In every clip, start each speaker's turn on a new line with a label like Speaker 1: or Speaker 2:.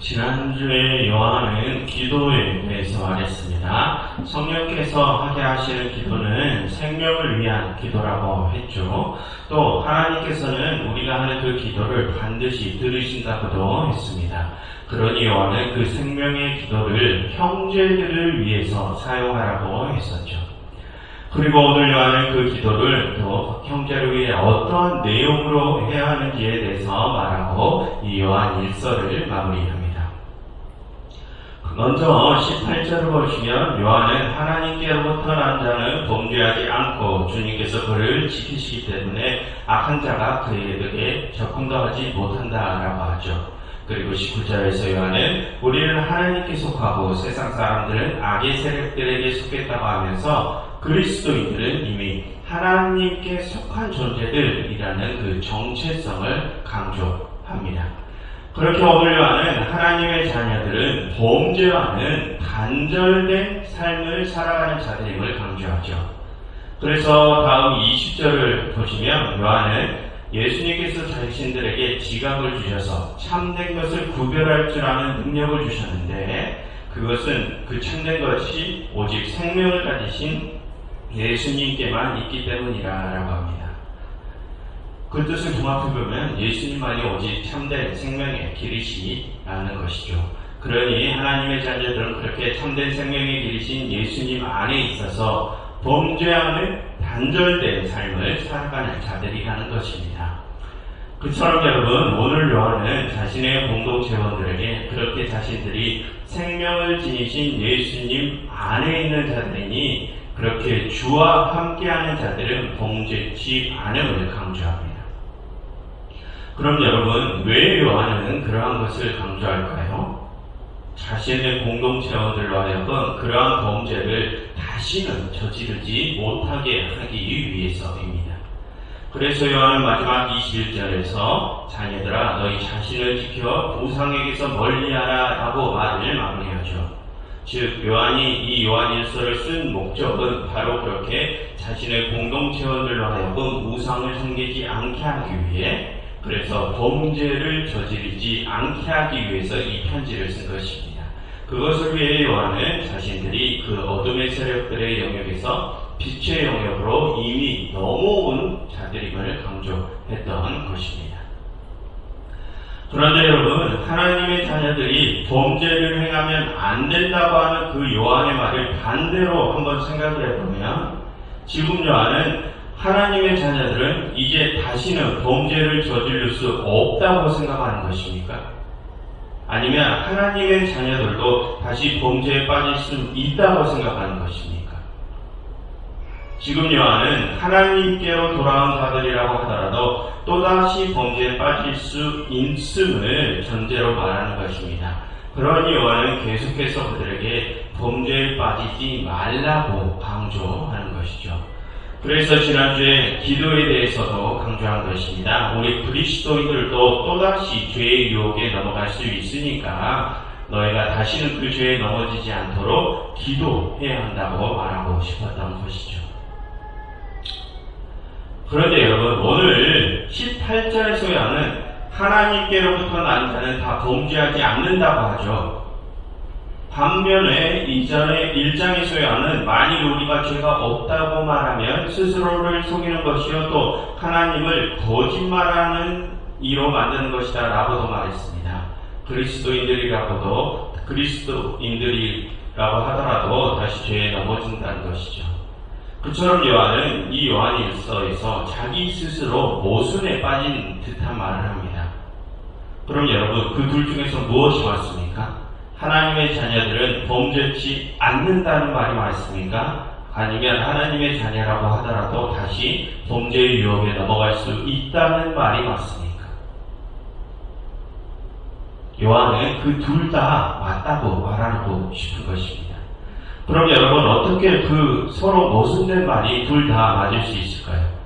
Speaker 1: 지난주에 요한은 기도에 대해서 말했습니다. 성령께서 하게 하시는 기도는 생명을 위한 기도라고 했죠. 또 하나님께서는 우리가 하는 그 기도를 반드시 들으신다고도 했습니다. 그러니 요한은 그 생명의 기도를 형제들을 위해서 사용하라고 했었죠. 그리고 오늘 요한은 그 기도를 또 형제를 위해 어떠한 내용으로 해야 하는지에 대해서 말하고 이 요한 1서를 마무리합니다. 먼저 18절을 보시면 요한은 하나님께로부터 난 자는 범죄하지 않고 주님께서 그를 지키시기 때문에 악한 자가 그에게 접근도 하지 못한다라고 하죠. 그리고 19절에서 요한은 우리는 하나님께 속하고 세상 사람들은 악의 세력들에게 속했다고 하면서 그리스도인들은 이미 하나님께 속한 존재들이라는 그 정체성을 강조합니다. 그렇게 오늘 요한은 하나님의 자녀들은 범죄와는 단절된 삶을 살아가는 자들임을 강조하죠. 그래서 다음 20절을 보시면 요한은 예수님께서 자신들에게 지각을 주셔서 참된 것을 구별할 줄 아는 능력을 주셨는데 그것은 그 참된 것이 오직 생명을 가지신 예수님께만 있기 때문이라라고 합니다. 그 뜻을 종합해 보면 예수님만이 오직 참된 생명의 길이시라는 것이죠. 그러니 하나님의 자녀들은 그렇게 참된 생명의 길이신 예수님 안에 있어서 범죄하는 단절된 삶을 살아가는 자들이라는 것입니다. 그처럼 여러분 오늘 요한은 자신의 공동체원들에게 그렇게 자신들이 생명을 지니신 예수님 안에 있는 자들이니 그렇게 주와 함께하는 자들은 범죄치 않음을 강조합니다. 그럼 여러분 왜 요한은 그러한 것을 강조할까요? 자신의 공동체원들로 하여금 그러한 범죄를 다시는 저지르지 못하게 하기 위해서입니다. 그래서 요한은 마지막 21절에서 자녀들아 너희 자신을 지켜 우상에게서 멀리하라 라고 말을 마무리하죠. 즉 요한이 이 요한일서를 쓴 목적은 바로 그렇게 자신의 공동체원들로 하여금 우상을 섬기지 않게 하기 위해 그래서 범죄를 저지르지 않게 하기 위해서 이 편지를 쓴 것입니다. 그것을 위해 요한은 자신들이 그 어둠의 세력들의 영역에서 빛의 영역으로 이미 넘어온 자들임을 강조했던 것입니다. 그런데 여러분, 하나님의 자녀들이 범죄를 행하면 안 된다고 하는 그 요한의 말을 반대로 한번 생각을 해보면, 지금 요한은 하나님의 자녀들은 이제 다시는 범죄를 저지를 수 없다고 생각하는 것입니까? 아니면 하나님의 자녀들도 다시 범죄에 빠질 수 있다고 생각하는 것입니까? 지금 요한은 하나님께로 돌아온 자들이라고 하더라도 또다시 범죄에 빠질 수 있음을 전제로 말하는 것입니다. 그러니 요한은 계속해서 그들에게 범죄에 빠지지 말라고 강조하는 것이죠. 그래서 지난주에 기도에 대해서도 강조한 것입니다. 우리 그리스도인들도 또다시 죄의 유혹에 넘어갈 수 있으니까 너희가 다시는 그 죄에 넘어지지 않도록 기도해야 한다고 말하고 싶었던 것이죠. 그런데 여러분, 오늘 18절에서 야는 하나님께로부터 난 자는 다 범죄하지 않는다고 하죠. 반면에 이전에 1장에서 야는 만일 우리가 죄가 없다고 말하면 스스로를 속이는 것이요 또 하나님을 거짓말하는 이로 만드는 것이다 라고도 말했습니다. 그리스도인들이라고도 그리스도인들이라고 하더라도 다시 죄에 넘어진다는 것이죠. 그처럼 요한은 이 요한일서에서 자기 스스로 모순에 빠진 듯한 말을 합니다. 그럼 여러분 그 둘 중에서 무엇이 맞습니까? 하나님의 자녀들은 범죄치 않는다는 말이 맞습니까? 아니면 하나님의 자녀라고 하더라도 다시 범죄의 유혹에 넘어갈 수 있다는 말이 맞습니까? 요한은 그 둘 다 맞다고 말하고 싶은 것입니다. 그럼 여러분 어떻게 그 서로 모순된 말이 둘 다 맞을 수 있을까요?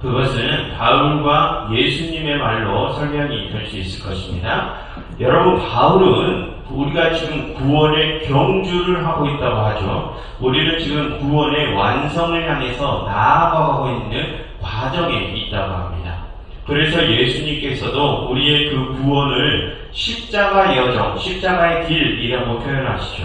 Speaker 1: 그것은 바울과 예수님의 말로 설명이 될 수 있을 것입니다. 여러분 바울은 우리가 지금 구원의 경주를 하고 있다고 하죠. 우리는 지금 구원의 완성을 향해서 나아가고 있는 과정에 있다고 합니다. 그래서 예수님께서도 우리의 그 구원을 십자가 여정, 십자가의 길이라고 표현하시죠.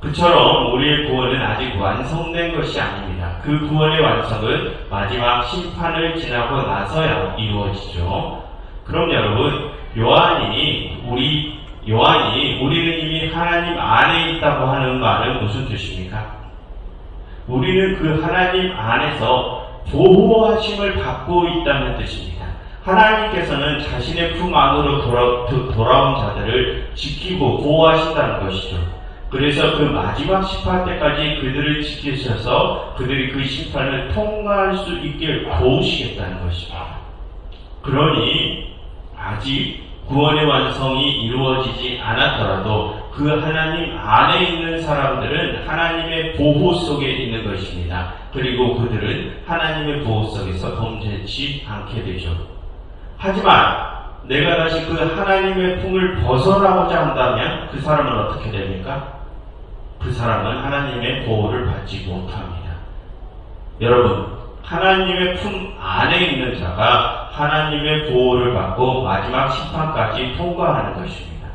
Speaker 1: 그처럼 우리의 구원은 아직 완성된 것이 아닙니다. 그 구원의 완성은 마지막 심판을 지나고 나서야 이루어지죠. 그럼 여러분, 요한이 우리 요한이 우리는 이미 하나님 안에 있다고 하는 말은 무슨 뜻입니까? 우리는 그 하나님 안에서 보호하심을 받고 있다는 뜻입니다. 하나님께서는 자신의 품 안으로 돌아, 돌아온 자들을 지키고 보호하신다는 것이죠. 그래서 그 마지막 심판 때까지 그들을 지키셔서 그들이 그 심판을 통과할 수 있게 도우시겠다는 것입니다. 그러니 아직 구원의 완성이 이루어지지 않았더라도 그 하나님 안에 있는 사람들은 하나님의 보호 속에 있는 것입니다. 그리고 그들은 하나님의 보호 속에서 범죄치 않게 되죠. 하지만 내가 다시 그 하나님의 품을 벗어나고자 한다면 그 사람은 어떻게 됩니까? 그 사람은 하나님의 보호를 받지 못합니다. 여러분, 하나님의 품 안에 있는 자가 하나님의 보호를 받고 마지막 심판까지 통과하는 것입니다.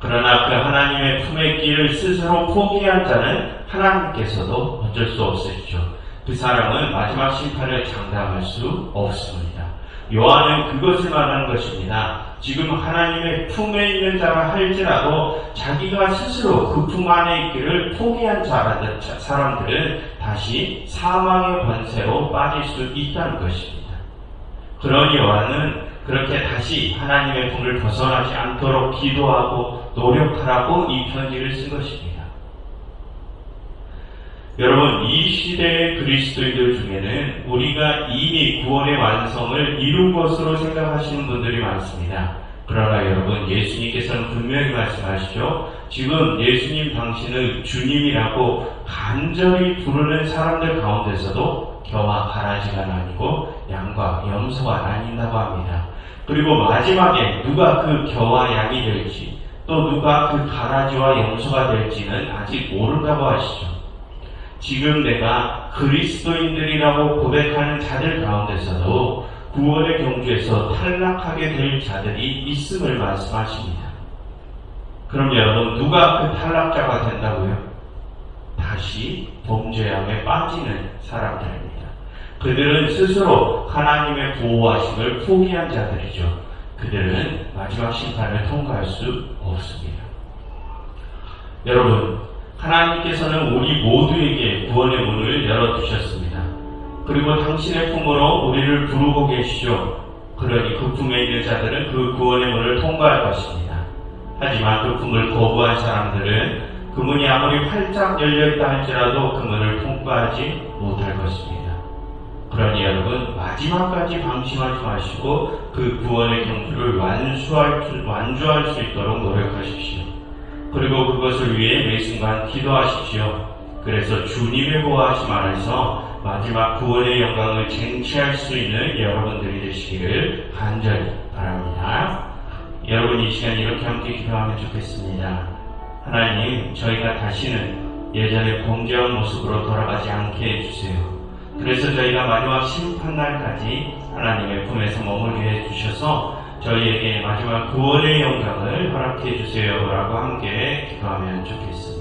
Speaker 1: 그러나 그 하나님의 품의 길을 스스로 포기한 자는 하나님께서도 어쩔 수 없으시죠. 그 사람은 마지막 심판을 장담할 수 없습니다. 요한은 그것을 말하는 것입니다. 지금 하나님의 품에 있는 자라 할지라도 자기가 스스로 그 품 안에 있기를 포기한 자라들, 사람들은 다시 사망의 권세로 빠질 수 있다는 것입니다. 그러니 요한은 그렇게 다시 하나님의 품을 벗어나지 않도록 기도하고 노력하라고 이 편지를 쓴 것입니다. 여러분, 이 시대의 그리스도인들 중에는 우리가 이미 구원의 완성을 이룬 것으로 생각하시는 분들이 많습니다. 그러나 여러분, 예수님께서는 분명히 말씀하시죠. 지금 예수님 당신을 주님이라고 간절히 부르는 사람들 가운데서도 겨와 가라지가 나뉘고 양과 염소가 나뉜다고 합니다. 그리고 마지막에 누가 그 겨와 양이 될지 또 누가 그 가라지와 염소가 될지는 아직 모른다고 하시죠. 지금 내가 그리스도인들이라고 고백하는 자들 가운데서도 구원의 경주에서 탈락하게 될 자들이 있음을 말씀하십니다. 그럼 여러분, 누가 그 탈락자가 된다고요? 다시 범죄함에 빠지는 사람들입니다. 그들은 스스로 하나님의 보호하심을 포기한 자들이죠. 그들은 마지막 심판을 통과할 수 없습니다. 여러분, 하나님께서는 우리 모두에게 구원의 문을 열어두셨습니다. 그리고 당신의 품으로 우리를 부르고 계시죠. 그러니 그 품에 있는 자들은 그 구원의 문을 통과할 것입니다. 하지만 그 품을 거부한 사람들은 그 문이 아무리 활짝 열려있다 할지라도 그 문을 통과하지 못할 것입니다. 그러니 여러분 마지막까지 방심하지 마시고 그 구원의 경주를 완수할 수, 완주할 수 있도록 노력하십시오. 그리고 그것을 위해 매 순간 기도하십시오. 그래서 주님의 보호하심 안에서 마지막 구원의 영광을 쟁취할 수 있는 여러분들이 되시기를 간절히 바랍니다. 여러분 이 시간 이렇게 함께 기도하면 좋겠습니다. 하나님, 저희가 다시는 예전의 범죄한 모습으로 돌아가지 않게 해주세요. 그래서 저희가 마지막 심판날까지 하나님의 품에서 머물게 해주셔서 저희에게 마지막 구원의 영광을 허락해 주세요라고 함께 기도하면 좋겠습니다.